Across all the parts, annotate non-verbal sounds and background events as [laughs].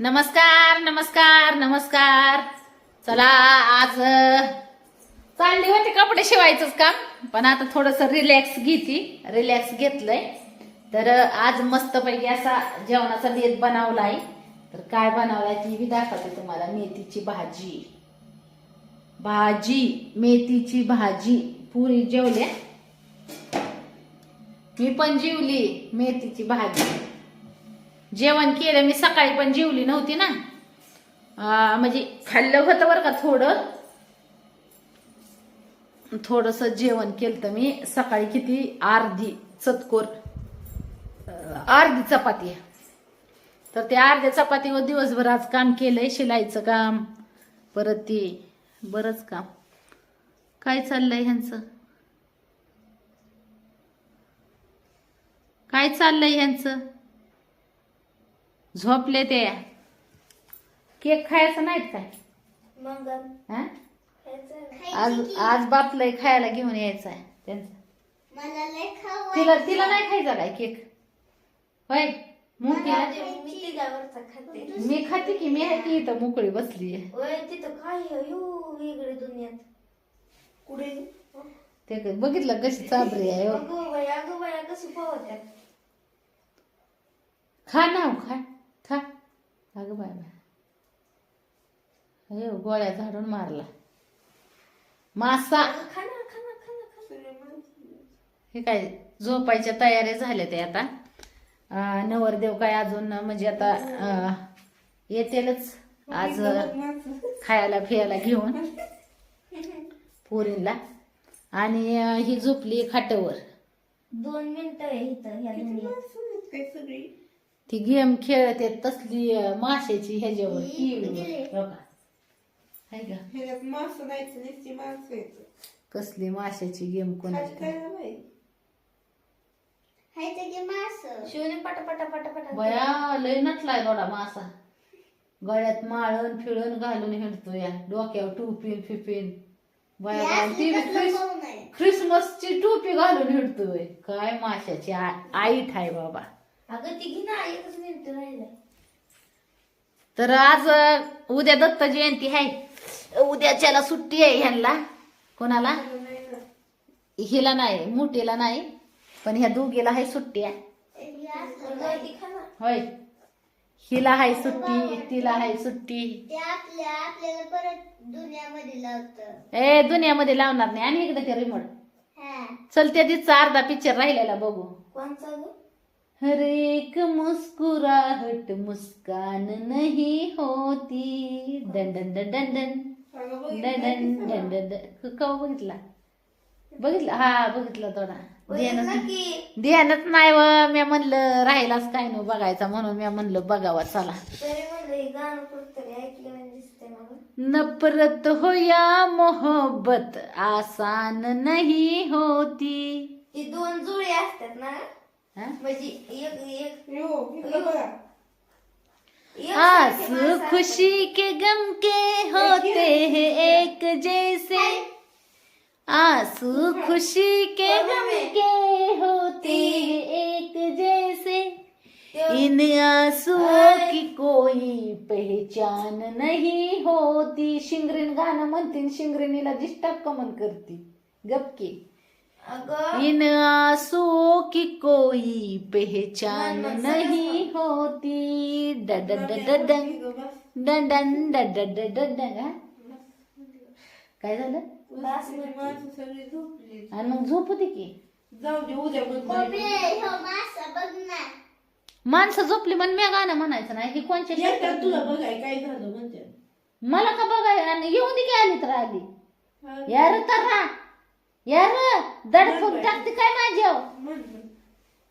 नमस्कार नमस्कार नमस्कार. चला आज चालली होते कपडे शिवायचंच काम पण आता थोडस रिलॅक्स घेती. रिलॅक्स घेतलंय. तर आज मस्तपैकी असा जेवणाचा बेत बनवलाय. तर काय बनवलाय ती बी दाखवते तुम्हाला. मेथीची भाजी. भाजी मेथीची भाजी. पुरी जेवल्या मी पण जेवली मेथीची भाजी. जेवण केलं मी सकाळी पण जेवली नव्हती ना. म्हणजे खाल्लं होतं बरं का थोडं. थोडस जेवण केलं तर मी. सकाळी किती? अर्धी चतकोर. अर्धी चपाती. तर त्या अर्ध्या चपातीवर दिवसभर आज काम केलंय शिलाईचं काम. परत ते बरंच काम. काय चाललंय ह्यांचं? काय चाललंय ह्यांचं? झोपले ते. केक खायचं नाहीत काय? मग हा? आज आज बापलंय खायला घेऊन यायचं आहे त्यांचं. मला लय खाऊ तिला तिला नाही खायचा काय केक? होय? मोठीला मी खाते. मी खाते की मी आहे की इथं मोकळी बसली ओय तिथं काय आहे? यो वेगळी दुनियात कुठे ते? बघितलं कशी चाबरी आहे हो. खा ना हो, खा. अगं बाय बाय अयो गोळ्या झाडून मारला. मासा खाना खाना खाना खाना हे काय झोपायच्या तयारी झाल्या ते आता. नवरदेव काय अजून म्हणजे आता येतीलच आज खायला फिरायला घेऊन. पोरींला. आणि ही झोपली खाटावर. दोन मिनिटं ह्या ती गेम खेळते तसली माशाची ह्याच्यावर टीव्हीवर. बघा हाय का? ह्याच्यात माणसं जायचं नुसती माणसं येतं कसली माशाची गेम कोणाची? काय. काय बाई? शिवने पटा पटा पटा पटा. बया लय नटलाय थोडा मासा. गळ्यात माळण फिळण घालून हिंडतो या. डोक्यावर टोपीन फिपिन. बया बया, ती बी ख्रिस ख्रिसमसची टोपी घालून हिंडतोय. काय माशाची आ- आईट आहे बाबा. अगं ती घे ना एकच मिनिट राहिलंय तर आज अ, उद्या दत्त जयंती आहे उद्याच्याला सुट्टी आहे ह्यांना. कोणाला? हिला नाही मोठीला नाही. पण ह्या दोघीला आहे सुट्टी आहे. अगं ती खा ना होय. हिला आहे सुट्टी तिला आहे सुट्टी. ते आपल्या आपल्याला परत दुनियामध्ये लावत. ए दुनियामध्ये लावणार नाही. आणि एकदा ते रिमोट चल त्या दिवसा अर्धा पिक्चर राहिलेला बघू. कोणचा ग? हर एक मुस्कुराहट मुस्कान नहीं होती. Done done done done done. Done done done done कवा बघितला? बघितला? हा बघितला थोडा. ध्यानच नाही व मी म्हणलं राहिलाच काय न बघायचा म्हणून मी म्हणलं बघावा चला. नफरत हो या मोहब्बत आसान नहीं होती. ती दोन जुळे असतात ना? हा? आँसू सारखे खुशी के गम के होते हैं एक जैसे। आँसू खुशी के गम के होते हैं एक जैसे। इन आंसुओं की कोई पहचान नहीं होती। शिंगरीन गाणं म्हणतील शिंगरीनीला डिस्टर्ब कमन करती। गपकी इन आंसू की कोई पहचान नहीं होती डन काय झालं मग झोप होती की माणसं झोपली म्हण मी गाणं म्हणायचं नाही हे कोणचे मला का बघाय आणि येऊ दे की आली तर आली यार तर राहा यार दडपून टाकते काय माझ्यावर.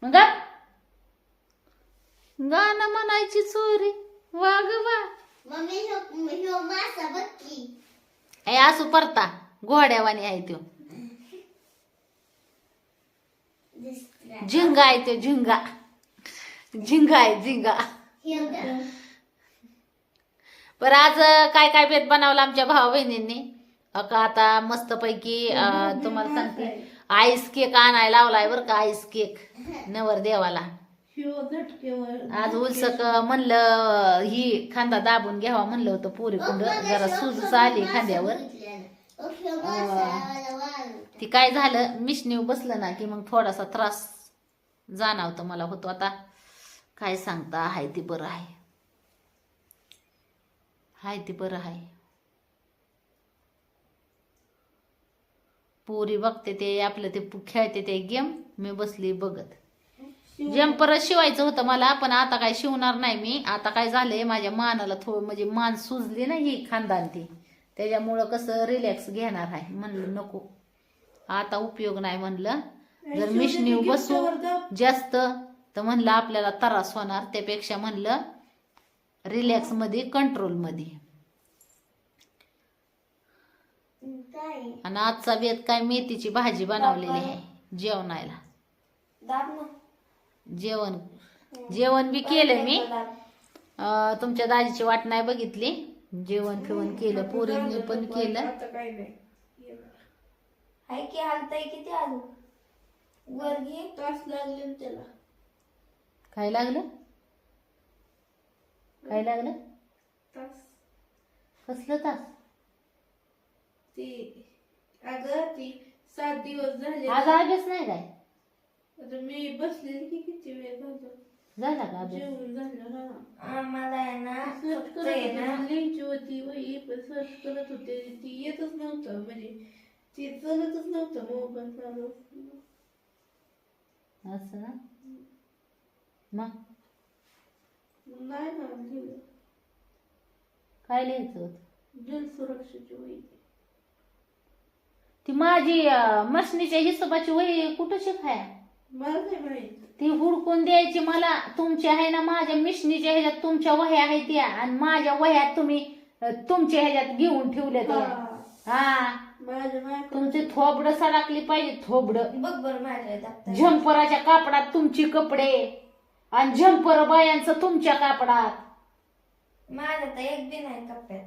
मग. गाणं म्हणायची चोरी. वाग वा ए असू परता. घोड्यावानी आहे तो झिंगा आहे तो झिंगा. झिंगा आहे झिंगा. बरं आज काय काय बेत बनवलं आमच्या भाऊ बहिणींनी का आता मस्तपैकी तुम्हाला सांगते. [laughs] आईस केक आणायला लावलाय बरं का आईस केक नवर देवाला. आज उलसक म्हणलं ही खांदा दाबून घ्यावा म्हणलं होतं पुरी कुंड. जरा सूज आली खांद्यावर. ती काय झालं मिशनीव बसलं ना की मग थोडासा त्रास जाणवतं मला होतो. आता काय सांगता हाय ती बरं आहे. हाय ती बरं आहे. पोरी बघते ते आपलं ते खेळते ते गेम मी बसली बघत. जम्पर शिवायचं होतं मला पण आता काय शिवणार नाही मी. आता काय झालंय माझ्या मानाला थोडं म्हणजे मान सुजली ना ही खानदान ती त्याच्यामुळं कसं रिलॅक्स घेणार आहे म्हणलं नको. आता उपयोग नाही म्हणलं. जर मिशनी बसू जास्त तर म्हणलं आपल्याला त्रास होणार त्यापेक्षा म्हणलं रिलॅक्समध्ये. काय आणि आजचा बेत काय मेथीची भाजी बनवलेली आहे जेवणाला दाब ना. जेवण. जेवण बी केलं मी. अं, तुमच्या दाजीची वाट नाही बघितली. जेवण फिवण केलं पोरींनी पण केलं. आता काय नाही हाय की हालताय किती आलू वर घे. तास लागले ना त्याला. काय लागलं? काय लागलं? तास. कसलं तास? ती अगं ती सात दिवस झाले. आज अभ्यास नाही काय? आता मी बसलेली की किती वेळ झालं? झाला का अभ्यास? जेवण झालं हा. आम्हाला आहे ना सर्च करत आहे होते ना. लिहायची होती वही पण सर्च करत होते ती येतच नव्हतं म्हणजे ती चलतच नव्हतं मोबाईल चालू. असं ना? मग? नाही ना लिहिलं. काय लिहायचं होतं? जल सुरक्षेची वही. ती माझी अं, मशनीच्या हिशोबाची वही कुठं शिकाय? मला नाही माहीत. ती हुडकून द्यायची मला तुमच्या आहे ना माझ्या मिशनीच्या ह्याच्यात तुमच्या वह्या आहेत त्या आणि माझ्या वह्यात तुम्ही अं, तुमच्या ह्याच्यात घेऊन ठेवल्या त्या हा. हा. माझ्या माय तुमचे थोबडं सडाकली पाहिजे थोबडं. बघ बरं माझ्या दाबता झंपराच्या कापडात तुमची कपडे आणि झंपर बायांचं तुमच्या कापडात. माझ्या तर एक बी नाही कप्प्यात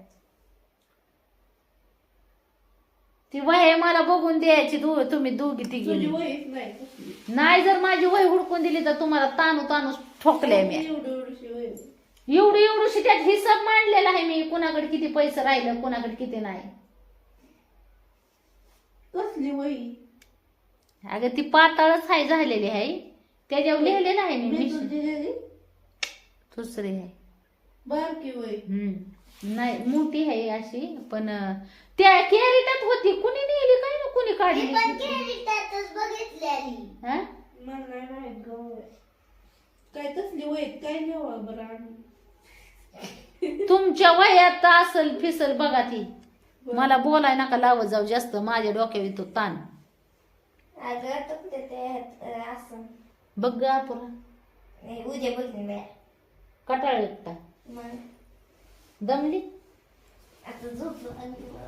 ती वह्या मला बघून द्यायची दो तुम्ही दोघी तुझी तिघी वहीच नाही कसली नाही जर माझी वही हुडकून दिली तर तुम्हाला तानू तानू ठोकल्या मी. एवढी एवढीशी वही एवढी एवढीशी त्यात हिसाब मांडलेला आहे मी कुणाकडे किती पैसे राहिलं कुणाकडे किती नाही. कसली वही? अगं ती पाताळच आहे झालेली आहे त्याच्यावर लिहिलेलं आहे मी मी मिशन तुझी दिली दुसरी आहे. बारकी वही. हम्म. नाही मोठी आहे अशी पण त्या कॅरेटात होती. कुणी नेली काय ना कुणी काढली? हा? मला नाही माहीत गं काय तसली वही काय लिहावा बरं आणून तुमच्या वयात असल फिसल बघा ती. मला बोलाय नका लावत जाऊ जास्त. माझ्या डोक्यावर येतो ताण. अगं तुमच्या ते अं, असं. बघ ग पुरा नाही, उद्या बाया कटाळ मग? दमली?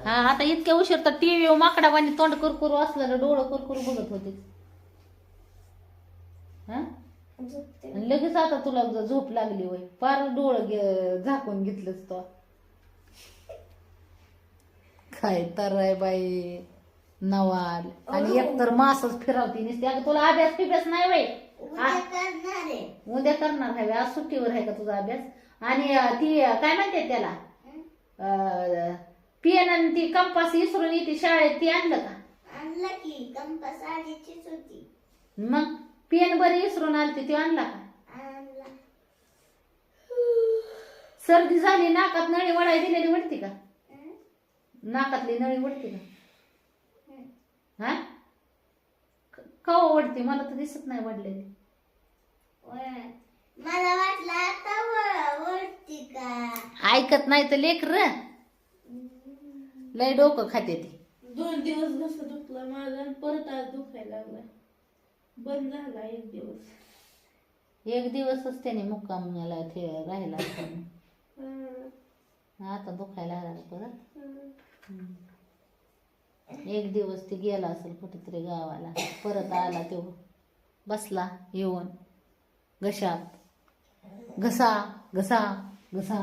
हा आता इतक्या उशीर तर टीव्ही माकडावानी तोंड कुरकुरू असलं ना डोळं कुरकुरू बघत होते. हा? लगेच आता तुला झोप लागली वय फार डोळं झाकून घेतलंच तो. काय तर आहे बाई नवाल. आणि एक तर मासच फिरवती नुसती. अगं तुला अभ्यास बिभ्यास नाही वय उद्या करणार आहे. व्हय. आज सुट्टीवर आहे का तुझा अभ्यास? आणि ती काय म्हणते त्याला? पियन आणि ती कंपास इसरून येते शाळेत ती आणलं का? आणला की कंपास आधीचीच होती. मग पेन बरी इसरून आलती ती आणला का? सर्दी झाली नाकात नळी वडाय दिलेली वडती का? नाकातली नळी वडती का? हा. कवा वडती मला तर दिसत नाही वडलेली. मला वाटलं आता ऐकत नाही तर लेकर. लय डोकं खाते ती. दोन दिवस घसा दुखला माझा आणि परत आज दुखायला लागला. बंद झाला एक दिवस. एक दिवसच त्याने मुक्कामाला ते राहिला असता. हं, आता दुखायला लागला परत. हं. एक दिवस ते गेला असेल कुठेतरी गावाला. परत आला तो. बसला येऊन. घशात. घसा घसा. घसा.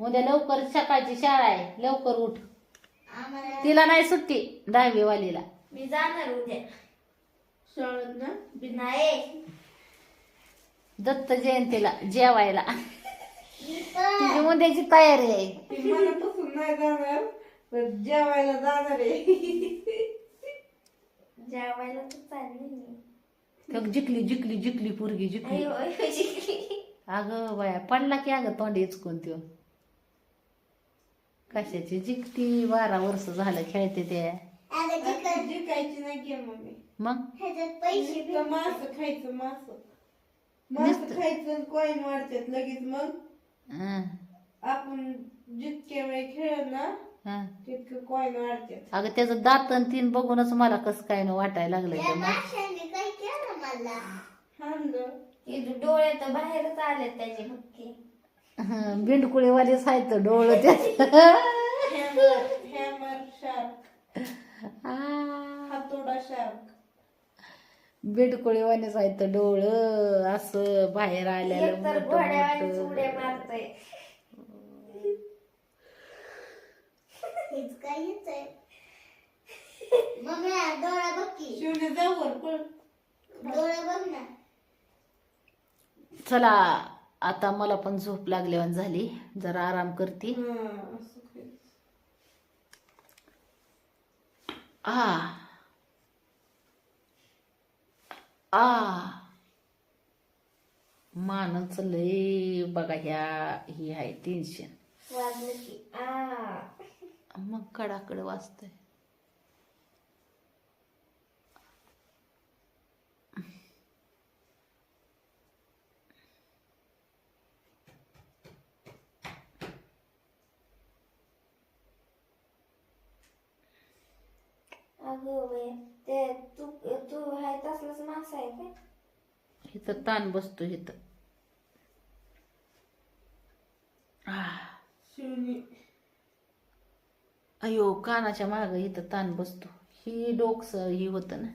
उद्या लवकर सकाळची शाळा आहे. लवकर उठ. आम्हाला तिला नाही सुट्टी दहावी वालीला मी जाणार उद्या. शाळेत ना बिन नाही. दत्त जयंतीला जेवायला. तिची उद्याची तयारी आहे. ती मनापासून नाही जाणार पण जेवायला जाणार आहे. जेवायला तर चालली मी. तर जिकली जिकली जिकली पोरगी जिकली. अगं बाया पडला की अगं तोंड इचकून त्यो. कशाची जिकती? बारा वर्ष झालं खेळते ते. अगं जिकायची नाही गेम मम्मी मग? ह्याच्यात पैसे नुसतं मास खायचं मास. मास खायचं कॉईन वाढतात लगेच मग. हं, आपण जितके वेळ खेळ ना हं. तितकं कॉईन वाढतात. अगं त्याचं दात आणि तीन बघूनच मला कसं काय न वाटायला लागलंय ते मग. काय केलं मला? ते डोळे तर बाहेरच आले त्याचे भक्के हं, बिंडकुळीवालीच आहेत डोळ त्याच. Hammer hammer shark. आ, हातोडा शार्क. बिंडकुळीवालीच आहेत डोळ असं बाहेर आलेलं एक तर मोठं घोड्यावानी मोठं. उड्या मारतोय. हेच काय हेच आहे? मम्मी डोळा बघ की. शिवने जावर पण डोळा बघ ना. चला आता मला पण झोप लागल्यावर झाली. जरा आराम करते. आ. आ. मानच लय बघा ह्या ही आहे टेन्शन वाजलं की आ. मग कडाकड वाचतंय अगं बाई ते तू तू हाय तसलंच मासा आहे काय? इथं ताण बसतो इथं. आ, शिवने. अयो कानाच्या माग इथं ताण बसतो. ही डोकस ही होतं ना.